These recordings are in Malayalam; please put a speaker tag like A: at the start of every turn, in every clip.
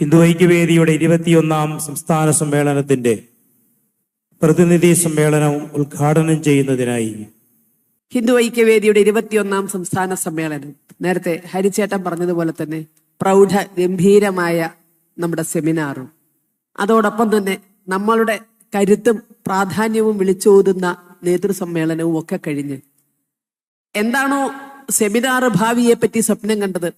A: ഹിന്ദു ഐക്യവേദിയുടെ ഇരുപത്തിയൊന്നാം സംസ്ഥാന സമ്മേളനത്തിന്റെ പ്രതിനിധി സമ്മേളനം ഉദ്ഘാടനം ചെയ്യുന്നതിനായി
B: ഹിന്ദു ഐക്യവേദിയുടെ ഇരുപത്തിയൊന്നാം സംസ്ഥാന സമ്മേളനം. നേരത്തെ ഹരിച്ചേട്ടൻ പറഞ്ഞതുപോലെ തന്നെ പ്രൗഢ ഗംഭീരമായ നമ്മുടെ സെമിനാറും. അതോടൊപ്പം തന്നെ നമ്മളുടെ കരുത്തും പ്രാധാന്യവും വിളിച്ചോതുന്ന നേതൃസമ്മേളനവും ഒക്കെ കഴിഞ്ഞ്. എന്താണോ സെമിനാർ ഭാവിയെ പറ്റി സ്വപ്നം കണ്ടത്?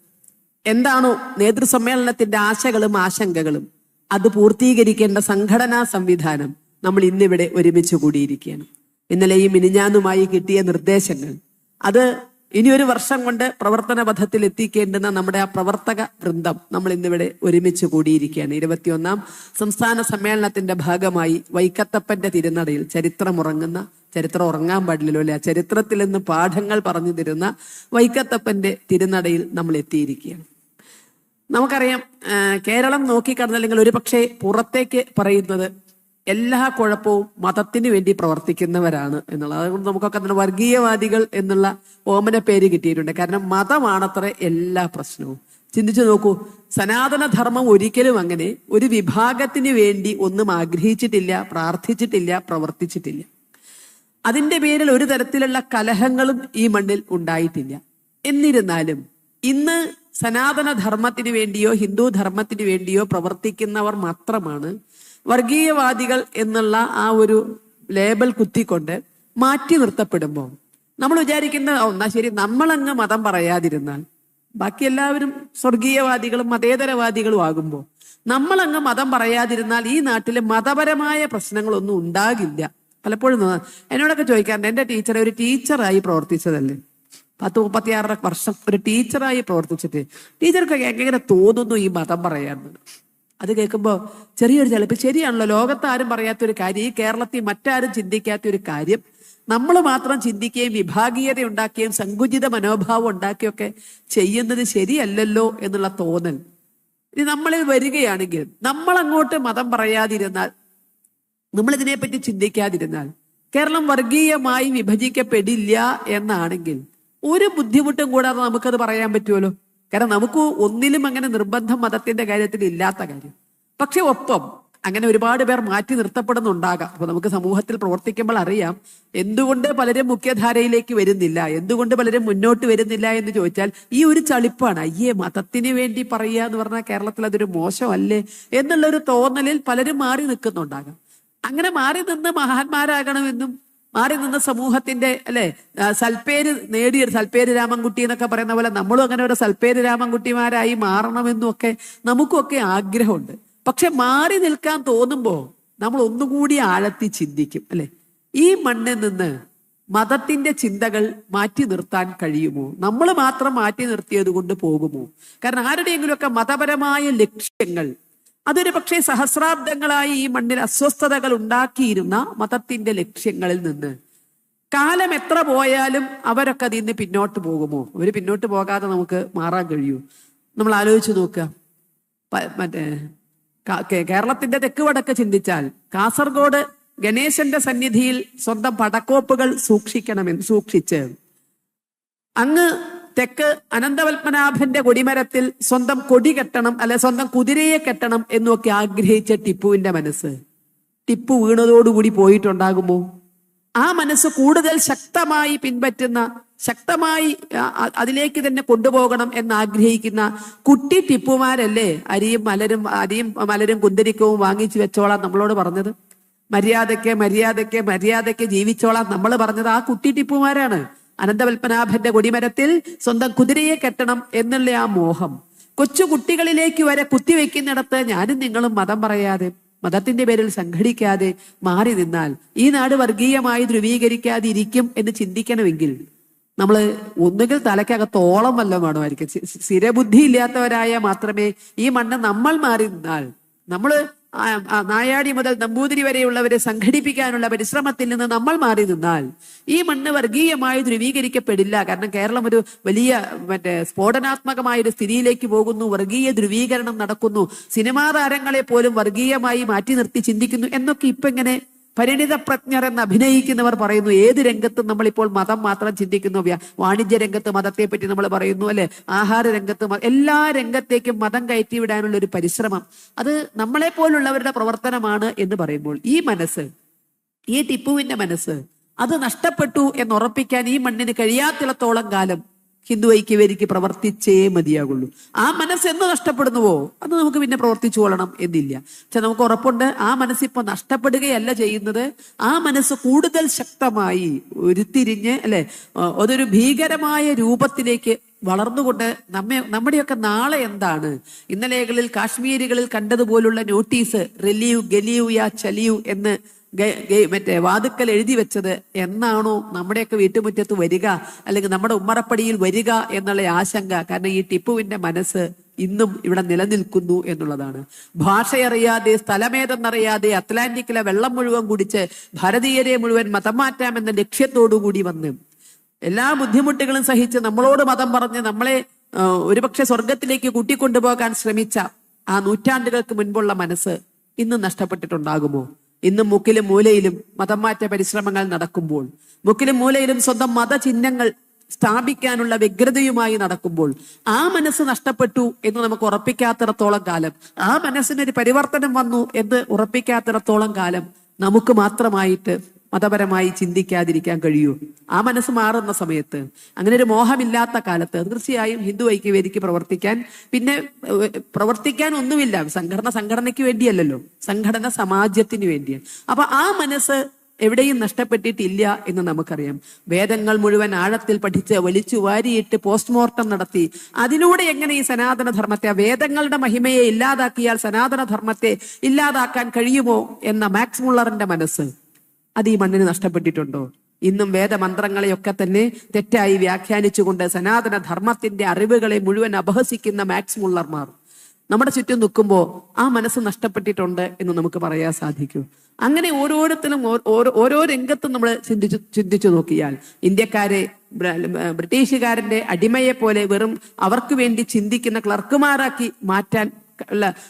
B: എന്താണോ നേതൃസമ്മേളനത്തിന്റെ ആശകളും ആശങ്കകളും? അത് പൂർത്തീകരിക്കേണ്ട സംഘടനാ സംവിധാനം നമ്മൾ ഇന്നിവിടെ ഒരുമിച്ച് കൂടിയിരിക്കുകയാണ്. ഇന്നലെ ഈ മിനിഞ്ഞാന്നുമായി കിട്ടിയ നിർദ്ദേശങ്ങൾ. അത് ഇനി ഒരു വർഷം കൊണ്ട് പ്രവർത്തന പഥത്തിൽ എത്തിക്കേണ്ടുന്ന നമ്മുടെ ആ പ്രവർത്തക വൃന്ദം നമ്മൾ ഇന്നിവിടെ ഒരുമിച്ച് കൂടിയിരിക്കുകയാണ്. ഇരുപത്തിയൊന്നാം സംസ്ഥാന സമ്മേളനത്തിന്റെ ഭാഗമായി വൈക്കത്തപ്പന്റെ തിരുനടയിൽ ചരിത്രമുറങ്ങുന്ന ചരിത്രം ഉറങ്ങാൻ പാടില്ലല്ലോ അല്ലെ? ചരിത്രത്തിൽ നിന്ന് പാഠങ്ങൾ പറഞ്ഞു തരുന്ന വൈക്കത്തപ്പന്റെ തിരുനടയിൽ നമ്മൾ എത്തിയിരിക്കുകയാണ്. നമുക്കറിയാം കേരളം നോക്കിക്കടന്നല്ലെങ്കിൽ ഒരു പക്ഷേ പുറത്തേക്ക് പറയുന്നത് എല്ലാ കുഴപ്പവും മതത്തിന് വേണ്ടി പ്രവർത്തിക്കുന്നവരാണ് എന്നുള്ളത്. അതുകൊണ്ട് നമുക്കൊക്കെ തന്നെ വർഗീയവാദികൾ എന്നുള്ള ഓമന പേര് കിട്ടിയിട്ടുണ്ട്. കാരണം മതമാണത്ര എല്ലാ പ്രശ്നവും. ചിന്തിച്ചു നോക്കൂ സനാതനധർമ്മം ഒരിക്കലും അങ്ങനെ ഒരു വിഭാഗത്തിന് വേണ്ടി ഒന്നും ആഗ്രഹിച്ചിട്ടില്ല പ്രാർത്ഥിച്ചിട്ടില്ല പ്രവർത്തിച്ചിട്ടില്ല. അതിന്റെ പേരിൽ ഒരു തരത്തിലുള്ള കലഹങ്ങളും ഈ മണ്ണിൽ ഉണ്ടായിട്ടില്ല. എന്നിരുന്നാലും ഇന്ന് സനാതന ധർമ്മത്തിന് വേണ്ടിയോ ഹിന്ദു ധർമ്മത്തിന് വേണ്ടിയോ പ്രവർത്തിക്കുന്നവർ മാത്രമാണ് വർഗീയവാദികൾ എന്നുള്ള ആ ഒരു ലേബൽ കുത്തിക്കൊണ്ട് മാറ്റി നിർത്തപ്പെടുമ്പോൾ നമ്മൾ വിചാരിക്കുന്ന "ഓ, എന്നാ ശരി നമ്മളങ്ങ് മതം പറയാതിരുന്നാൽ. ബാക്കി എല്ലാവരും സ്വർഗീയവാദികളും മതേതരവാദികളും ആകുമ്പോൾ നമ്മളങ്ങ് മതം പറയാതിരുന്നാൽ ഈ നാട്ടിൽ മതപരമായ പ്രശ്നങ്ങളൊന്നും ഉണ്ടാകില്ല. പലപ്പോഴും എന്നോടൊക്കെ ചോദിക്കാറുണ്ട് എന്റെ ടീച്ചർ ഒരു ടീച്ചറായി പ്രവർത്തിച്ചതല്ലേ? പത്ത് മുപ്പത്തിയാറര വർഷം ഒരു ടീച്ചറായി പ്രവർത്തിച്ചിട്ട് ടീച്ചർക്കൊക്കെ എങ്ങനെ തോന്നുന്നു ഈ മതം പറയാമെന്ന് അത് കേൾക്കുമ്പോൾ ചെറിയൊരു ചിലപ്പോൾ ശരിയാണല്ലോ ലോകത്ത് ആരും പറയാത്തൊരു കാര്യം ഈ കേരളത്തിൽ മറ്റാരും ചിന്തിക്കാത്ത ഒരു കാര്യം. നമ്മൾ മാത്രം ചിന്തിക്കുകയും വിഭാഗീയത ഉണ്ടാക്കുകയും സങ്കുചിത മനോഭാവം ഉണ്ടാക്കുകയൊക്കെ ചെയ്യുന്നത് ശരിയല്ലല്ലോ എന്നുള്ള തോന്നൽ. ഇനി നമ്മളിൽ വരികയാണെങ്കിൽ നമ്മൾ അങ്ങോട്ട് മതം പറയാതിരുന്നാൽ നമ്മൾ ഇതിനെപ്പറ്റി ചിന്തിക്കാതിരുന്നാൽ കേരളം വർഗീയമായി വിഭജിക്കപ്പെടില്ല എന്നാണെങ്കിൽ ഒരു ബുദ്ധിമുട്ടും കൂടാതെ നമുക്കത് പറയാൻ പറ്റുമല്ലോ? കാരണം നമുക്ക് ഒന്നിലും അങ്ങനെ നിർബന്ധം മതത്തിന്റെ കാര്യത്തിൽ ഇല്ലാത്ത കാര്യം. പക്ഷെ ഒപ്പം അങ്ങനെ ഒരുപാട് പേർ മാറ്റി നിർത്തപ്പെടുന്നുണ്ടാകാം. അപ്പൊ നമുക്ക് സമൂഹത്തിൽ പ്രവർത്തിക്കുമ്പോൾ അറിയാം എന്തുകൊണ്ട് പലരും മുഖ്യധാരയിലേക്ക് വരുന്നില്ല എന്തുകൊണ്ട് പലരും മുന്നോട്ട് വരുന്നില്ല എന്ന് ചോദിച്ചാൽ ഈ ഒരു ചളിപ്പാണ്. അയ്യേ മതത്തിന് വേണ്ടി പറയുക എന്ന് പറഞ്ഞാൽ കേരളത്തിൽ അതൊരു മോശമല്ലേ? എന്നുള്ള ഒരു തോന്നലിൽ പലരും മാറി നിൽക്കുന്നുണ്ടാകാം. അങ്ങനെ മാറി നിന്ന് മഹാന്മാരാകണമെന്നും മാറി നിന്ന് സമൂഹത്തിന്റെ അല്ലെ സൽപ്പേര് നേടിയ സൽപ്പേര് രാമൻകുട്ടി എന്നൊക്കെ പറയുന്ന പോലെ നമ്മളും അങ്ങനെ ഒരു സൽപ്പേര് രാമൻകുട്ടിമാരായി മാറണമെന്നും ഒക്കെ നമുക്കൊക്കെ ആഗ്രഹമുണ്ട്. പക്ഷെ മാറി നിൽക്കാൻ തോന്നുമ്പോൾ നമ്മൾ ഒന്നുകൂടി ആഴത്തി ചിന്തിക്കും അല്ലെ? ഈ മണ്ണിൽ നിന്ന് മതത്തിന്റെ ചിന്തകൾ മാറ്റി നിർത്താൻ കഴിയുമോ? നമ്മൾ മാത്രം മാറ്റി നിർത്തിയത് കൊണ്ട് പോകുമോ? കാരണം ആരുടെയെങ്കിലുമൊക്കെ മതപരമായ ലക്ഷ്യങ്ങൾ അതൊരു പക്ഷേ സഹസ്രാബ്ദങ്ങളായി ഈ മണ്ണിൽ അസ്വസ്ഥതകൾ ഉണ്ടാക്കിയിരുന്ന മതത്തിന്റെ ലക്ഷ്യങ്ങളിൽ നിന്ന്. കാലം എത്ര പോയാലും അവരൊക്കെ അതിൽ നിന്ന് പിന്നോട്ട് പോകുമോ? അവർ പിന്നോട്ട് പോകാതെ നമുക്ക് മാറാൻ കഴിയൂ. നമ്മൾ ആലോചിച്ചു നോക്കുക. മറ്റേ കേരളത്തിന്റെ തെക്ക് വടക്ക് ചിന്തിച്ചാൽ കാസർഗോഡ് ഗണേശന്റെ സന്നിധിയിൽ സ്വന്തം പടക്കോപ്പുകൾ സൂക്ഷിക്കണമെന്ന് സൂക്ഷിച്ച് അങ്ങ് തെക്ക് അനന്തപത്മനാഭന്റെ കൊടിമരത്തിൽ സ്വന്തം കൊടി കെട്ടണം അല്ലെ സ്വന്തം കുതിരയെ കെട്ടണം എന്നൊക്കെ ആഗ്രഹിച്ച ടിപ്പുവിന്റെ മനസ്സ്. ടിപ്പു വീണതോടുകൂടി പോയിട്ടുണ്ടാകുമോ? ആ മനസ്സ് കൂടുതൽ ശക്തമായി പിൻപറ്റുന്ന ശക്തമായി അതിലേക്ക് തന്നെ കൊണ്ടുപോകണം എന്ന് ആഗ്രഹിക്കുന്ന കുട്ടി ടിപ്പുമാരല്ലേ? അരിയും മലരും അരിയും മലരും കുന്തിരിക്കവും വാങ്ങിച്ചു വെച്ചോളാം നമ്മളോട് പറഞ്ഞത്. മര്യാദയ്ക്ക് മര്യാദയ്ക്ക് മര്യാദയ്ക്ക് ജീവിച്ചോളാം നമ്മൾ പറഞ്ഞത് ആ കുട്ടി ടിപ്പുമാരാണ്. അനന്തപത്മനാഭന്റെ കൊടിമരത്തിൽ സ്വന്തം കുതിരയെ കെട്ടണം എന്നുള്ള ആ മോഹം. കൊച്ചു കുട്ടികളിലേക്ക് വരെ കുത്തിവെക്കുന്നിടത്ത് ഞാനും നിങ്ങളും മതം പറയാതെ മതത്തിന്റെ പേരിൽ സംഘടിക്കാതെ മാറി നിന്നാൽ ഈ നാട് വർഗീയമായി ധ്രുവീകരിക്കാതെ ഇരിക്കും എന്ന് ചിന്തിക്കണമെങ്കിൽ നമ്മൾ ഒന്നുകിൽ തലയ്ക്കകത്ത് ഓളം വല്ലതും വേണമായിരിക്കും. സ്ഥി- സ്ഥിരബുദ്ധി ഇല്ലാത്തവരായ മാത്രമേ ഈ മണ്ണ് നമ്മൾ മാറി നിന്നാൽ നമ്മൾ നായാടി മുതൽ നമ്പൂതിരി വരെയുള്ളവരെ സംഘടിപ്പിക്കാനുള്ള പരിശ്രമത്തിൽ നിന്ന് നമ്മൾ മാറി നിന്നാൽ ഈ മണ്ണ് വർഗീയമായി ധ്രുവീകരിക്കപ്പെടില്ല. കാരണം കേരളം ഒരു വലിയ മറ്റേ സ്ഫോടനാത്മകമായ ഒരു സ്ഥിതിയിലേക്ക് പോകുന്നു. വർഗീയ ധ്രുവീകരണം നടക്കുന്നു. സിനിമാ താരങ്ങളെ പോലും വർഗീയമായി മാറ്റി നിർത്തി ചിന്തിക്കുന്നു എന്നൊക്കെ ഇപ്പൊ ഇങ്ങനെ പരിണിത പ്രജ്ഞർ എന്ന് അഭിനയിക്കുന്നവർ പറയുന്നു ഏത് രംഗത്തും നമ്മളിപ്പോൾ മതം മാത്രം ചിന്തിക്കുന്നു വാണിജ്യ രംഗത്ത് മതത്തെ പറ്റി നമ്മൾ പറയുന്നു അല്ലെ? ആഹാര രംഗത്ത് എല്ലാ രംഗത്തേക്കും മതം കയറ്റിവിടാനുള്ള ഒരു പരിശ്രമം. അത് നമ്മളെ പോലുള്ളവരുടെ പ്രവർത്തനമാണ് എന്ന് പറയുമ്പോൾ ഈ മനസ്സ് ഈ ടിപ്പുവിന്റെ മനസ്സ് അത് നഷ്ടപ്പെട്ടു എന്ന് ഉറപ്പിക്കാൻ ഈ മണ്ണിന് കഴിയാത്തിടത്തോളം കാലം ഹിന്ദു ഐക്യവേദിക്ക് പ്രവർത്തിച്ചേ മതിയാകുള്ളൂ. ആ മനസ്സ് എന്ന് നഷ്ടപ്പെടുന്നുവോ? അത് നമുക്ക് പിന്നെ പ്രവർത്തിച്ചു കൊള്ളണം എന്നില്ല. പക്ഷെ നമുക്ക് ഉറപ്പുണ്ട് ആ മനസ്സ് ഇപ്പൊ നഷ്ടപ്പെടുകയല്ല ചെയ്യുന്നത്. ആ മനസ്സ് കൂടുതൽ ശക്തമായി ഉരുത്തിരിഞ്ഞ് അല്ലെ അതൊരു ഭീകരമായ രൂപത്തിലേക്ക് വളർന്നുകൊണ്ട് നമ്മെ നമ്മുടെയൊക്കെ നാളെ എന്താണ്? ഇന്നലെകളിൽ കാശ്മീരികളിൽ കണ്ടതുപോലുള്ള നോട്ടീസ് റിലീവ് ഗലീവ് യാ ചലിയു എന്ന് മറ്റേ വാതുക്കൽ എഴുതി വെച്ചത് എന്നാണോ നമ്മുടെയൊക്കെ വീട്ടുമുറ്റത്ത് വരിക അല്ലെങ്കിൽ നമ്മുടെ ഉമ്മറപ്പടിയിൽ വരിക എന്നുള്ള ആശങ്ക. കാരണം ഈ ടിപ്പുവിന്റെ മനസ്സ് ഇന്നും ഇവിടെ നിലനിൽക്കുന്നു എന്നുള്ളതാണ്. ഭാഷയറിയാതെ സ്ഥലമേതെന്നറിയാതെ അറ്റ്ലാന്റിക്കിലെ വെള്ളം മുഴുവൻ കുടിച്ച് ഭാരതീയരെ മുഴുവൻ മതം മാറ്റാമെന്ന ലക്ഷ്യത്തോടു കൂടി വന്ന് എല്ലാ ബുദ്ധിമുട്ടുകളും സഹിച്ച് നമ്മളോട് മതം പറഞ്ഞ് നമ്മളെ ഒരുപക്ഷെ സ്വർഗത്തിലേക്ക് കൂട്ടിക്കൊണ്ടുപോകാൻ ശ്രമിച്ച ആ നൂറ്റാണ്ടുകൾക്ക് മുൻപുള്ള മനസ്സ് ഇന്ന് നഷ്ടപ്പെട്ടിട്ടുണ്ടാകുമോ? ഇന്നും മുക്കിലും മൂലയിലും മതംമാറ്റ പരിശ്രമങ്ങൾ നടക്കുമ്പോൾ മുക്കിലും മൂലയിലും സ്വന്തം മതചിഹ്നങ്ങൾ സ്ഥാപിക്കാനുള്ള വ്യഗ്രതയുമായി നടക്കുമ്പോൾ ആ മനസ്സ് നഷ്ടപ്പെട്ടു എന്ന് നമുക്ക് ഉറപ്പിക്കാത്തിടത്തോളം കാലം ആ മനസ്സിനൊരു പരിവർത്തനം വന്നു എന്ന് ഉറപ്പിക്കാത്തിടത്തോളം കാലം നമുക്ക് മാത്രമായിട്ട് മതപരമായി ചിന്തിക്കാതിരിക്കാൻ കഴിയൂ. ആ മനസ്സ് മാറുന്ന സമയത്ത്. അങ്ങനെ ഒരു മോഹമില്ലാത്ത കാലത്ത് തീർച്ചയായും ഹിന്ദു ഐക്യവേദിക്ക് പ്രവർത്തിക്കാൻ പിന്നെ പ്രവർത്തിക്കാൻ ഒന്നുമില്ല. സംഘടന സംഘടനയ്ക്ക് വേണ്ടിയല്ലല്ലോ. സംഘടന സമാജത്തിന് വേണ്ടിയാണ്. അപ്പൊ ആ മനസ്സ് എവിടെയും നഷ്ടപ്പെട്ടിട്ടില്ല എന്ന് നമുക്കറിയാം. വേദങ്ങൾ മുഴുവൻ ആഴത്തിൽ പഠിച്ച് വലിച്ചു വാരിയിട്ട് പോസ്റ്റ്മോർട്ടം നടത്തി. അതിലൂടെ എങ്ങനെ ഈ സനാതന ധർമ്മത്തെ വേദങ്ങളുടെ മഹിമയെ ഇല്ലാതാക്കിയാൽ സനാതന ധർമ്മത്തെ ഇല്ലാതാക്കാൻ കഴിയുമോ എന്ന മാക്സ് മുള്ളറിന്റെ മനസ്സ്. അത് ഈ മണ്ണിന് നഷ്ടപ്പെട്ടിട്ടുണ്ടോ? ഇന്നും വേദമന്ത്രങ്ങളെയൊക്കെ തന്നെ തെറ്റായി വ്യാഖ്യാനിച്ചുകൊണ്ട് സനാതന ധർമ്മത്തിന്റെ അറിവുകളെ മുഴുവൻ അപഹസിക്കുന്ന മാക്സ് മുള്ളർമാർ. നമ്മുടെ ചുറ്റും നിൽക്കുമ്പോൾ ആ മനസ്സ് നഷ്ടപ്പെട്ടിട്ടുണ്ട് എന്ന് നമുക്ക് പറയാൻ സാധിക്കൂ. അങ്ങനെ ഓരോരുത്തരും ഓരോ രംഗത്തും നമ്മൾ ചിന്തിച്ചു ചിന്തിച്ചു നോക്കിയാൽ ഇന്ത്യക്കാരെ ബ്രിട്ടീഷുകാരന്റെ അടിമയെ പോലെ വെറും അവർക്ക് വേണ്ടി ചിന്തിക്കുന്ന ക്ലർക്കുമാരാക്കി മാറ്റാൻ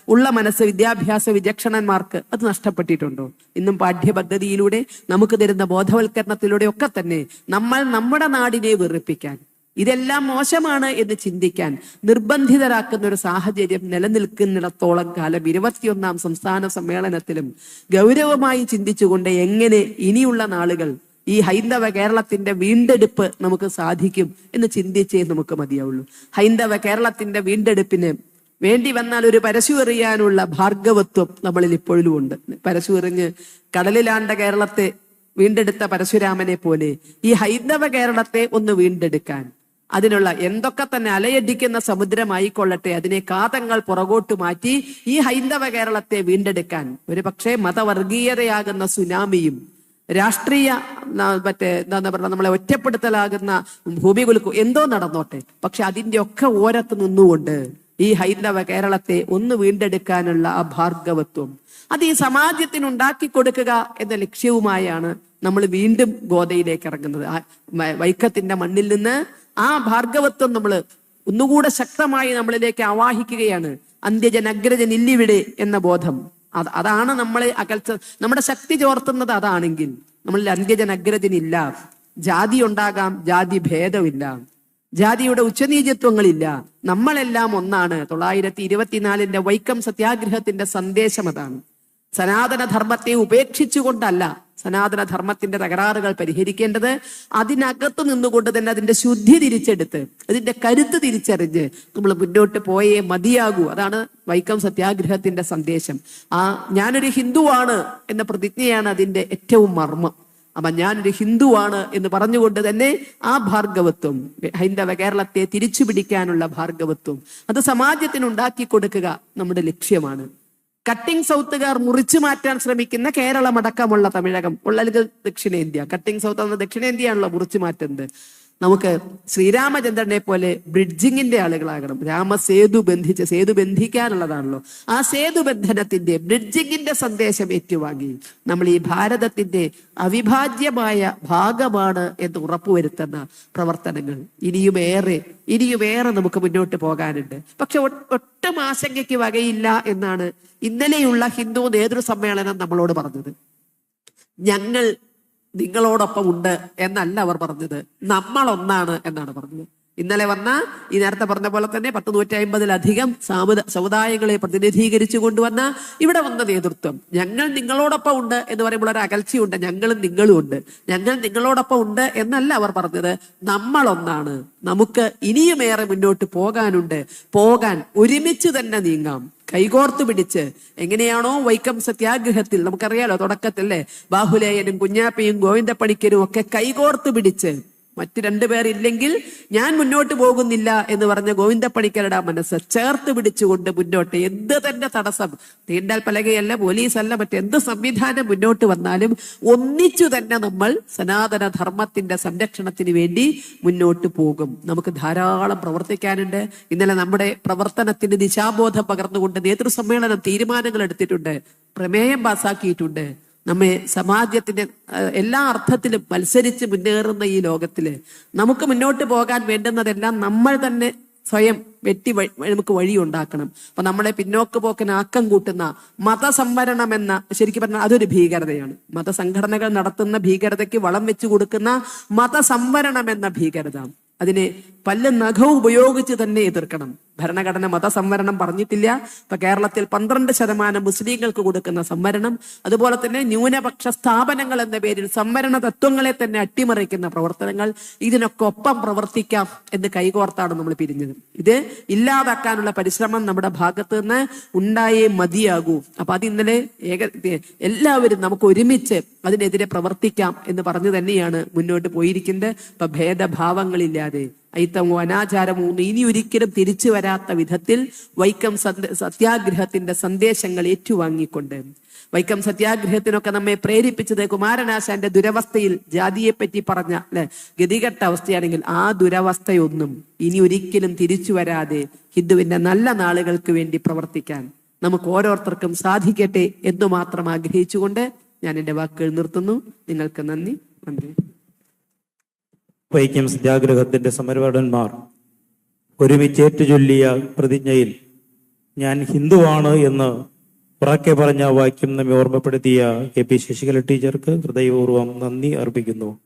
B: ഉള്ള മനസ്സ് വിദ്യാഭ്യാസ വിചക്ഷണന്മാർക്ക് അത് നഷ്ടപ്പെട്ടിട്ടുണ്ടോ? ഇന്നും പാഠ്യപദ്ധതിയിലൂടെ നമുക്ക് തരുന്ന ബോധവൽക്കരണത്തിലൂടെ ഒക്കെ തന്നെ നമ്മൾ നമ്മുടെ നാടിനെ വെറുപ്പിക്കാൻ ഇതെല്ലാം മോശമാണ് എന്ന് ചിന്തിക്കാൻ നിർബന്ധിതരാക്കുന്ന ഒരു സാഹചര്യം നിലനിൽക്കുന്നിടത്തോളം കാലം ഇരുപത്തിയൊന്നാം സംസ്ഥാന സമ്മേളനത്തിലും ഗൗരവമായി ചിന്തിച്ചുകൊണ്ട് എങ്ങനെ ഇനിയുള്ള നാളുകൾ ഈ ഹൈന്ദവ കേരളത്തിന്റെ വീണ്ടെടുപ്പ് നമുക്ക് സാധിക്കും എന്ന് ചിന്തിച്ചേ നമുക്ക് മതിയാവുള്ളൂ. ഹൈന്ദവ കേരളത്തിന്റെ വീണ്ടെടുപ്പിന് വേണ്ടി വന്നാൽ ഒരു പരശുവെറിയാനുള്ള ഭാർഗവത്വം നമ്മളിൽ ഇപ്പോഴും ഉണ്ട്. പരശുവെറിഞ്ഞ് കടലിലാണ്ട കേരളത്തെ വീണ്ടെടുത്ത പരശുരാമനെ പോലെ ഈ ഹൈന്ദവ കേരളത്തെ ഒന്ന് വീണ്ടെടുക്കാൻ അതിനുള്ള എന്തൊക്കെ തന്നെ അലയടിക്കുന്ന സമുദ്രമായിക്കൊള്ളട്ടെ അതിനെ കാതങ്ങൾ പുറകോട്ട് മാറ്റി ഈ ഹൈന്ദവ കേരളത്തെ വീണ്ടെടുക്കാൻ ഒരു പക്ഷേ മതവർഗീയതയാകുന്ന സുനാമിയും രാഷ്ട്രീയ മറ്റേ എന്താ പറയുക നമ്മളെ ഒറ്റപ്പെടുത്തലാകുന്ന ഭൂമി കുലുക്കും എന്തോ നടന്നോട്ടെ. പക്ഷെ അതിന്റെ ഒക്കെ ഓരത്ത് നിന്നുകൊണ്ട് ഈ ഹൈന്ദവ കേരളത്തെ ഒന്ന് വീണ്ടെടുക്കാനുള്ള ആ ഭാർഗവത്വം. അത് ഈ സമാജത്തിന് ഉണ്ടാക്കി കൊടുക്കുക എന്ന ലക്ഷ്യവുമായാണ് നമ്മൾ വീണ്ടും ഗോതയിലേക്ക് ഇറങ്ങുന്നത്. വൈക്കത്തിന്റെ മണ്ണിൽ നിന്ന് ആ ഭാർഗവത്വം നമ്മൾ ഒന്നുകൂടെ ശക്തമായി നമ്മളിലേക്ക് ആവാഹിക്കുകയാണ്. അന്ത്യജൻ അഗ്രജൻ ഇല്ലിവിടെ എന്ന ബോധം. അത് അതാണ് നമ്മളെ അകൽച്ച നമ്മുടെ ശക്തി ചോർത്തുന്നത് അതാണെങ്കിൽ നമ്മളിൽ അഗ്രജനില്ല ജാതി ഉണ്ടാകാം ജാതി ഭേദമില്ല. ജാതിയുടെ ഉച്ചനീചത്വങ്ങളില്ല. നമ്മളെല്ലാം ഒന്നാണ്. തൊള്ളായിരത്തി ഇരുപത്തിനാലിന്റെ വൈക്കം സത്യാഗ്രഹത്തിന്റെ സന്ദേശം അതാണ്. സനാതനധർമ്മത്തെ ഉപേക്ഷിച്ചുകൊണ്ടല്ല സനാതനധർമ്മത്തിന്റെ തകരാറുകൾ പരിഹരിക്കേണ്ടത്. അതിനകത്ത് നിന്നുകൊണ്ട് തന്നെ അതിന്റെ ശുദ്ധി തിരിച്ചെടുത്ത് അതിന്റെ കരുത്ത് തിരിച്ചറിഞ്ഞ് നമ്മൾ മുന്നോട്ട് പോയേ മതിയാകൂ. അതാണ് വൈക്കം സത്യാഗ്രഹത്തിന്റെ സന്ദേശം. ആ ഞാനൊരു ഹിന്ദുവാണ് എന്ന പ്രതിജ്ഞയാണ് അതിന്റെ ഏറ്റവും മർമ്മം. അപ്പൊ ഞാനൊരു ഹിന്ദുവാണ് എന്ന് പറഞ്ഞുകൊണ്ട് തന്നെ ആ ഭാർഗവത്വം ഹൈന്ദവ കേരളത്തെ തിരിച്ചു പിടിക്കാനുള്ള ഭാർഗവത്വം അത് സമാജത്തിന് ഉണ്ടാക്കി കൊടുക്കുക നമ്മുടെ ലക്ഷ്യമാണ്. കട്ടിംഗ് സൗത്തുകാർ മുറിച്ചു മാറ്റാൻ ശ്രമിക്കുന്ന കേരളം അടക്കമുള്ള തമിഴകം ഉള്ള അല്ലെങ്കിൽ ദക്ഷിണേന്ത്യ. കട്ടിംഗ് സൗത്ത് എന്ന ദക്ഷിണേന്ത്യയാണല്ലോ മുറിച്ചു മാറ്റുന്നത്. നമുക്ക് ശ്രീരാമചന്ദ്രനെ പോലെ ബ്രിഡ്ജിങ്ങിന്റെ ആളുകളാകണം. രാമസേതു ബന്ധിച്ച് സേതു ബന്ധിക്കാനുള്ളതാണല്ലോ. ആ സേതു ബന്ധനത്തിന്റെ ബ്രിഡ്ജിങ്ങിന്റെ സന്ദേശം ഏറ്റുവാങ്ങി. നമ്മൾ ഈ ഭാരതത്തിന്റെ അവിഭാജ്യമായ ഭാഗമാണ് എന്ന് ഉറപ്പുവരുത്തുന്ന പ്രവർത്തനങ്ങൾ. ഇനിയുമേറെ ഇനിയുമേറെ നമുക്ക് മുന്നോട്ട് പോകാനുണ്ട്. പക്ഷെ ഒട്ടും ആശങ്കയ്ക്ക് വകയില്ല എന്നാണ് ഇന്നലെയുള്ള ഹിന്ദു നേതൃസമ്മേളനം നമ്മളോട് പറഞ്ഞത്. ഞങ്ങൾ നിങ്ങളോടൊപ്പം ഉണ്ട് എന്നല്ല അവർ പറഞ്ഞത്. നമ്മളൊന്നാണ് എന്നാണ് പറഞ്ഞത്. ഇന്നലെ വന്ന ഈ നേരത്തെ പറഞ്ഞ പോലെ തന്നെ പത്ത് നൂറ്റി അമ്പതിലധികം സാമുദ സമുദായങ്ങളെ പ്രതിനിധീകരിച്ചു കൊണ്ടുവന്ന ഇവിടെ വന്ന നേതൃത്വം. ഞങ്ങൾ നിങ്ങളോടൊപ്പം ഉണ്ട് എന്ന് പറയുമ്പോൾ ഒരു അകൽച്ചയുണ്ട്. ഞങ്ങളും നിങ്ങളും ഉണ്ട്. ഞങ്ങൾ നിങ്ങളോടൊപ്പം ഉണ്ട് എന്നല്ല അവർ പറഞ്ഞത്. നമ്മളൊന്നാണ്. നമുക്ക് ഇനിയുമേറെ മുന്നോട്ട് പോകാനുണ്ട്. പോകാൻ ഒരുമിച്ച് തന്നെ നീങ്ങാം. കൈകോർത്ത് പിടിച്ച്. എങ്ങനെയാണോ വൈക്കം സത്യാഗ്രഹത്തിൽ നമുക്കറിയാലോ തുടക്കത്തില്ലേ ബാഹുലേയനും കുഞ്ഞാപ്പയും ഗോവിന്ദപ്പണിക്കരും ഒക്കെ കൈകോർത്ത് പിടിച്ച് മറ്റ് രണ്ടുപേരില്ലെങ്കിൽ ഞാൻ മുന്നോട്ട് പോകുന്നില്ല എന്ന് പറഞ്ഞ ഗോവിന്ദപ്പണിക്കരുടെ ആ മനസ്സ് ചേർത്ത് പിടിച്ചുകൊണ്ട് മുന്നോട്ട് എന്ത് തന്നെ തടസ്സം തീണ്ടാൽ പലകയല്ല പോലീസല്ല മറ്റെന്ത് സംവിധാനം മുന്നോട്ട് വന്നാലും ഒന്നിച്ചു തന്നെ നമ്മൾ സനാതന ധർമ്മത്തിന്റെ സംരക്ഷണത്തിന് വേണ്ടി മുന്നോട്ട് പോകും. നമുക്ക് ധാരാളം പ്രവർത്തിക്കാനുണ്ട്. ഇന്നലെ നമ്മുടെ പ്രവർത്തനത്തിന് ദിശാബോധം പകർന്നുകൊണ്ട് നേതൃസമ്മേളനം തീരുമാനങ്ങൾ എടുത്തിട്ടുണ്ട്. പ്രമേയം പാസാക്കിയിട്ടുണ്ട്. നമ്മെ സമാജത്തിന്റെ എല്ലാ അർത്ഥത്തിലും മത്സരിച്ച് മുന്നേറുന്ന ഈ ലോകത്തിൽ നമുക്ക് മുന്നോട്ട് പോകാൻ വേണ്ടുന്നതെല്ലാം നമ്മൾ തന്നെ സ്വയം വെട്ടി നമുക്ക് വഴി ഉണ്ടാക്കണം. അപ്പൊ നമ്മളെ പിന്നോക്ക് പോക്കിന് ആക്കം കൂട്ടുന്ന മതസംവരണം എന്ന ശരിക്കും പറഞ്ഞാൽ അതൊരു ഭീകരതയാണ്. മതസംഘടനകൾ നടത്തുന്ന ഭീകരതയ്ക്ക് വളം വെച്ചു കൊടുക്കുന്ന മതസംവരണം എന്ന ഭീകരത. അതിനെ പല്ല നഖവും ഉപയോഗിച്ച് തന്നെ എതിർക്കണം. ഭരണഘടന മതസംവരണം പറഞ്ഞിട്ടില്ല. ഇപ്പൊ കേരളത്തിൽ പന്ത്രണ്ട് ശതമാനം മുസ്ലിങ്ങൾക്ക് കൊടുക്കുന്ന സംവരണം അതുപോലെ തന്നെ ന്യൂനപക്ഷ സ്ഥാപനങ്ങൾ എന്ന പേരിൽ സംവരണ തത്വങ്ങളെ തന്നെ അട്ടിമറിക്കുന്ന പ്രവർത്തനങ്ങൾ ഇതിനൊക്കെ ഒപ്പം പ്രവർത്തിക്കാം എന്ന് കൈകോർത്താണ് നമ്മൾ പിരിഞ്ഞത്. ഇത് ഇല്ലാതാക്കാനുള്ള പരിശ്രമം നമ്മുടെ ഭാഗത്ത് നിന്ന് ഉണ്ടായേ മതിയാകൂ. അപ്പൊ അത് ഇന്നലെ ഏക എല്ലാവരും നമുക്ക് ഒരുമിച്ച് അതിനെതിരെ പ്രവർത്തിക്കാം എന്ന് പറഞ്ഞു തന്നെയാണ് മുന്നോട്ട് പോയിരിക്കുന്നത്. ഇപ്പൊ ഭേദഭാവങ്ങളില്ലാതെ അനാചാരമോ ഒന്നും ഇനി ഒരിക്കലും തിരിച്ചു വരാത്ത വിധത്തിൽ വൈക്കം സത്യാഗ്രഹത്തിന്റെ സന്ദേശങ്ങൾ ഏറ്റുവാങ്ങിക്കൊണ്ട്. വൈക്കം സത്യാഗ്രഹത്തിനൊക്കെ നമ്മെ പ്രേരിപ്പിച്ചത് കുമാരനാശാന്റെ ദുരവസ്ഥയിൽ ജാതിയെ പറ്റി പറഞ്ഞ അല്ലെ ഗതികെട്ട അവസ്ഥയാണെങ്കിൽ ആ ദുരവസ്ഥയൊന്നും ഇനി ഒരിക്കലും തിരിച്ചു വരാതെ ഹിന്ദുവിന്റെ നല്ല നാളുകൾക്ക് വേണ്ടി പ്രവർത്തിക്കാൻ നമുക്ക് ഓരോരുത്തർക്കും സാധിക്കട്ടെ എന്ന് മാത്രം ആഗ്രഹിച്ചുകൊണ്ട് ഞാൻ എന്റെ വാക്കുകൾ നിർത്തുന്നു. നിങ്ങൾക്ക് നന്ദി. നന്ദി
A: വൈക്കം സത്യാഗ്രഹത്തിന്റെ സമരഭടന്മാർ ഒരുമിച്ചേറ്റു ചൊല്ലിയ പ്രതിജ്ഞയിൽ ഞാൻ ഹിന്ദുവാണ് എന്ന് ഉറക്കെ പറഞ്ഞ വാക്യം നമ്മെ ഓർമ്മപ്പെടുത്തിയ കെ പി ശശികല ടീച്ചർക്ക് ഹൃദയപൂർവം നന്ദി അർപ്പിക്കുന്നു.